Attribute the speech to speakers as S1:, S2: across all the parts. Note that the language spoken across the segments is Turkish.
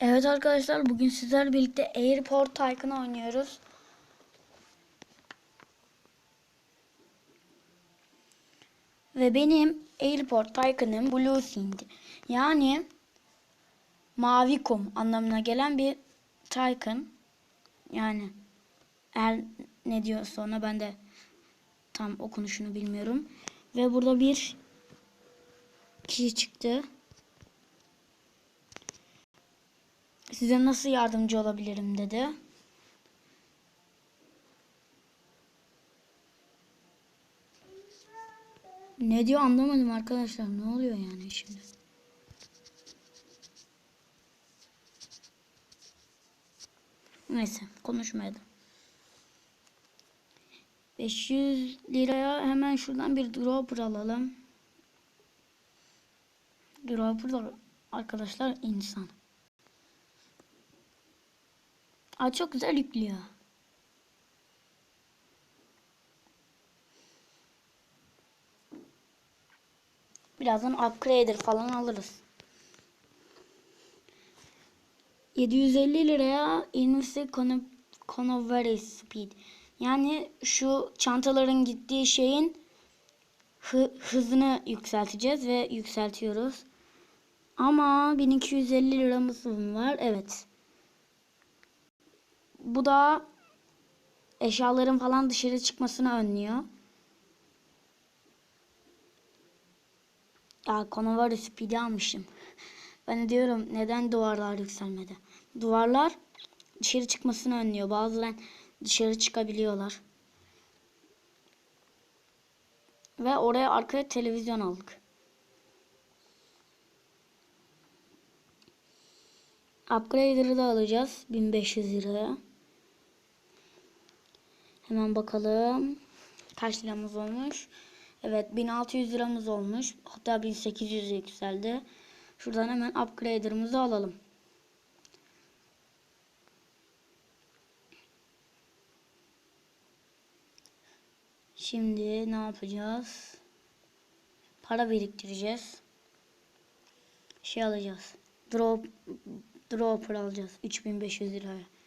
S1: Evet arkadaşlar bugün sizlerle birlikte Airport Tycoon oynuyoruz. Ve benim Airport Tycoon'ım Blue Sind. Yani mavi kum anlamına gelen bir Tycoon. Yani eğer ne diyorsa ona ben de tam okunuşunu bilmiyorum. Ve burada bir kişi çıktı. Size nasıl yardımcı olabilirim dedi. Ne diyor anlamadım arkadaşlar. Ne oluyor yani şimdi? Neyse konuşmayalım. 500 liraya hemen şuradan bir dropper alalım. Dropper da arkadaşlar insan. Aa, çok güzel yüklüyor. Birazdan upgrader falan alırız. 750 liraya Invisy Convery Speed. Yani şu çantaların gittiği şeyin hı, hızını yükselteceğiz ve yükseltiyoruz. Ama 1250 liramız var. Evet. Bu da eşyaların falan dışarı çıkmasını önlüyor. Ya Convery Speed'i almışım. Ben diyorum neden duvarlar yükselmedi? Duvarlar dışarı çıkmasını önlüyor. Bazıları dışarı çıkabiliyorlar. Ve oraya arkaya televizyon aldık. Upgrader'ı da alacağız 1500 liraya. Hemen bakalım. Kaç liramız olmuş? Evet 1600 liramız olmuş. Hatta 1800 yükseldi. Şuradan hemen upgrader'ımızı alalım. Şimdi ne yapacağız? Para biriktireceğiz. Şey alacağız. Drop dropper alacağız 3500 liraya.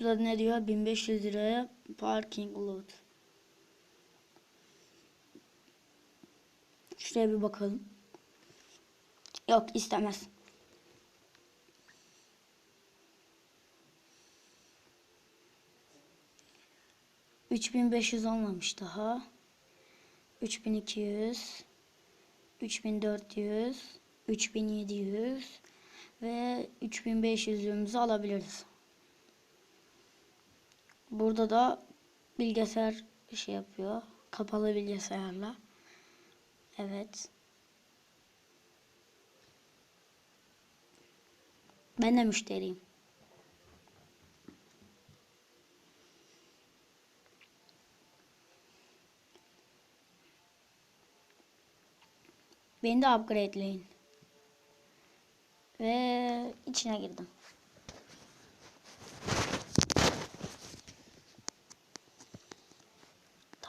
S1: Şurada ne diyor? 1500 liraya parking lot. Şuraya bir bakalım. Yok istemez. Üç bin beş yüz olmamış daha. Üç bin iki yüz. Üç bin dört yüz. Üç bin yedi yüz. Ve üç bin beş yüzümüzü alabiliriz. Burada da bilgisayar şey yapıyor. Kapalı bilgisayarla. Evet. Ben de müşteriyim. Beni de upgrade'leyin. Ve içine girdim.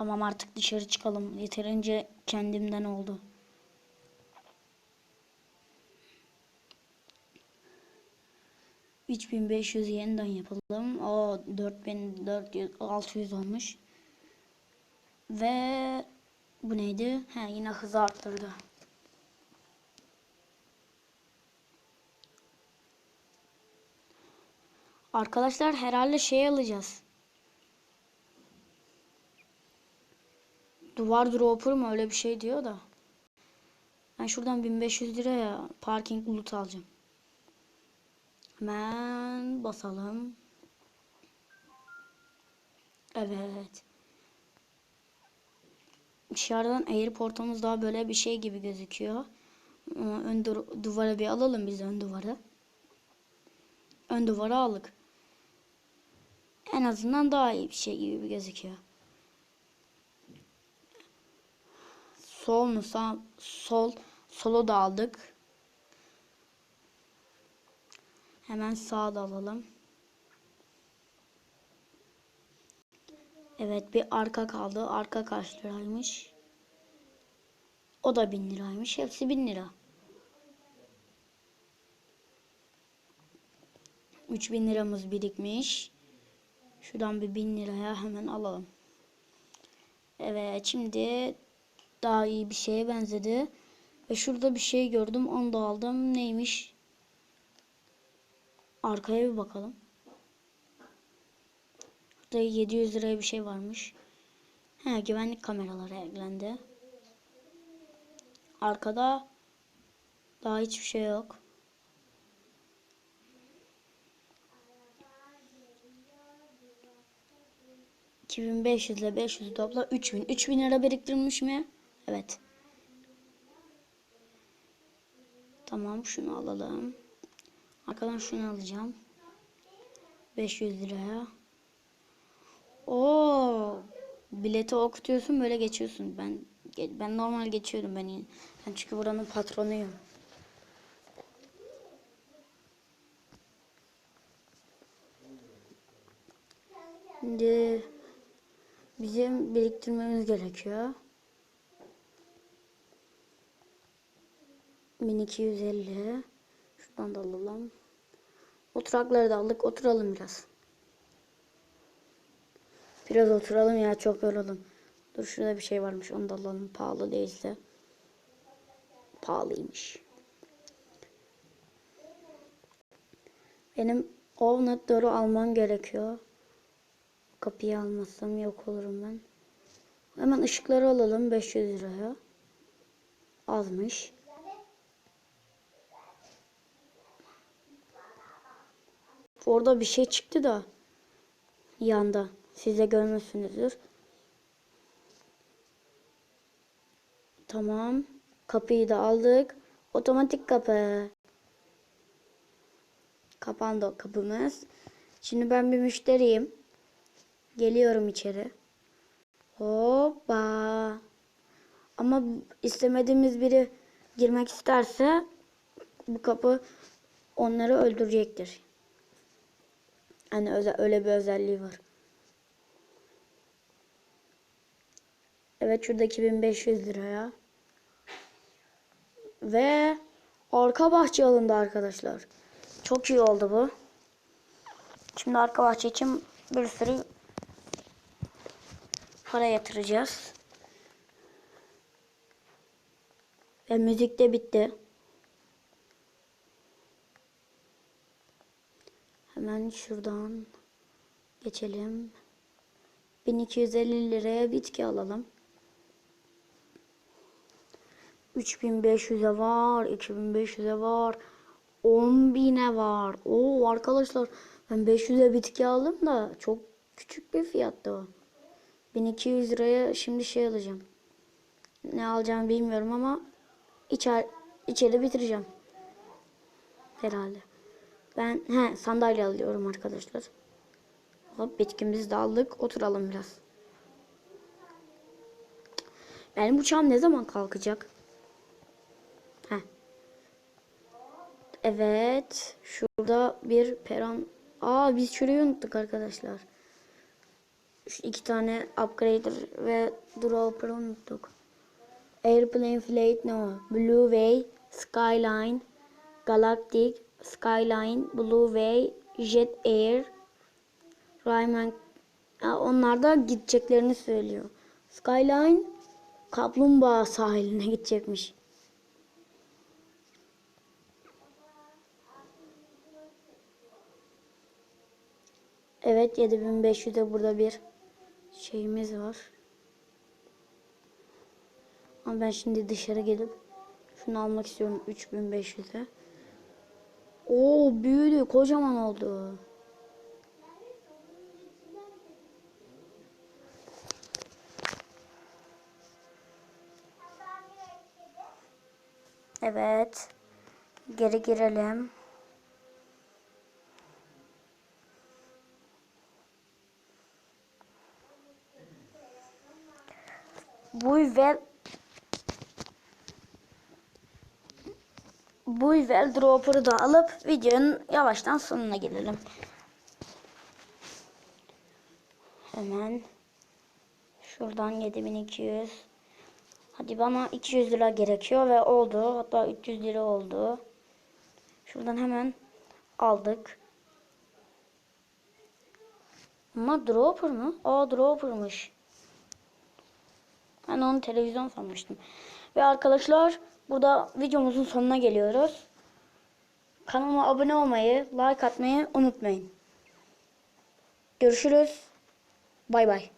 S1: Tamam artık dışarı çıkalım. Yeterince kendimden oldu. Üç bin beş yüz yeniden yapalım. O dört bin dört yüz altı yüz olmuş. Ve bu neydi? He yine hızı arttırdı. Arkadaşlar herhalde şey alacağız. Duvar dropper mı öyle bir şey diyor da. Ben şuradan 1500 liraya parking loot alacağım. Hemen basalım. Evet. Dışarıdan airportumuz daha böyle bir şey gibi gözüküyor. Ön du duvara bir alalım biz ön duvarı. Ön duvara aldık. En azından daha iyi bir şey gibi gözüküyor. Sol mu sağ sol solu da aldık. Hemen sağa da alalım. Evet bir arka kaldı. Arka kaç liraymış? O da bin liraymış. Hepsi bin lira. 3000 liramız birikmiş. Şuradan bir 1000 liraya hemen alalım. Evet şimdi daha iyi bir şeye benzedi. Ve şurada bir şey gördüm onu da aldım. Neymiş? Arkaya bir bakalım. Burada 700 liraya bir şey varmış. He, güvenlik kameraları eklendi. Arkada daha hiçbir şey yok. ...2500 ile 500 topla 3000. 3000 lira biriktirmiş mi? Evet. Tamam şunu alalım. Arkadan şunu alacağım. 500 liraya. Oo, bileti okutuyorsun böyle geçiyorsun. Ben ben normal geçiyorum ben. Ben çünkü buranın patronuyum. Şimdi bizim biriktirmemiz gerekiyor. 1250 Şuradan da alalım. Oturakları da aldık. Oturalım biraz. Biraz oturalım ya çok yoruldum. Dur şurada bir şey varmış onu da alalım. Pahalı değilse. Pahalıymış. Benim o notları almam gerekiyor. Kapıyı almazsam yok olurum ben. Hemen ışıkları alalım 500 liraya. Azmış. Orada bir şey çıktı da yanda. Siz de görmüşsünüzdür. Tamam. Kapıyı da aldık. Otomatik kapı. Kapandı kapımız. Şimdi ben bir müşteriyim. Geliyorum içeri. Hoppa. Ama istemediğimiz biri girmek isterse bu kapı onları öldürecektir. Hani özel, öyle bir özelliği var. Evet şurada 2500 liraya. Ve arka bahçe alındı arkadaşlar. Çok iyi oldu bu. Şimdi arka bahçe için bir sürü para yatıracağız. Ve müzik de bitti. Hemen şuradan geçelim. 1250 liraya bitki alalım. 3500'e var, 2500'e var, 10.000'e var. Oo arkadaşlar ben 500'e bitki aldım da çok küçük bir fiyattı o. 1200 liraya şimdi şey alacağım. Ne alacağımı bilmiyorum ama içer, içeri bitireceğim. Herhalde. Ben he sandalye alıyorum arkadaşlar. Hop bitkimizi de aldık. Oturalım biraz. Benim uçağım ne zaman kalkacak? Heh. Evet. Şurada bir peron. Aa biz şurayı unuttuk arkadaşlar. Şu iki tane upgrader ve dropper unuttuk. Airplane Flight No. Blue Way. Skyline. Galactic. Skyline. Blue Way. Jet Air. Rayman. Ha, onlar da gideceklerini söylüyor. Skyline kaplumbağa sahiline gidecekmiş. Evet 7500'de burada bir şeyimiz var. Ama ben şimdi dışarı gelip şunu almak istiyorum 3500'e. Oo büyüdü kocaman oldu. Evet. Geri girelim. Bu ve bu well dropper'ı da alıp videonun yavaştan sonuna gelelim. Hemen şuradan 7200 Hadi bana 200 lira gerekiyor ve oldu. Hatta 300 lira oldu. Şuradan hemen aldık. Ama Dropper mı? Aa Dropper'mış. Ben onu televizyon sanmıştım. Ve arkadaşlar burada videomuzun sonuna geliyoruz. Kanalıma abone olmayı, like atmayı unutmayın. Görüşürüz. Bay bay.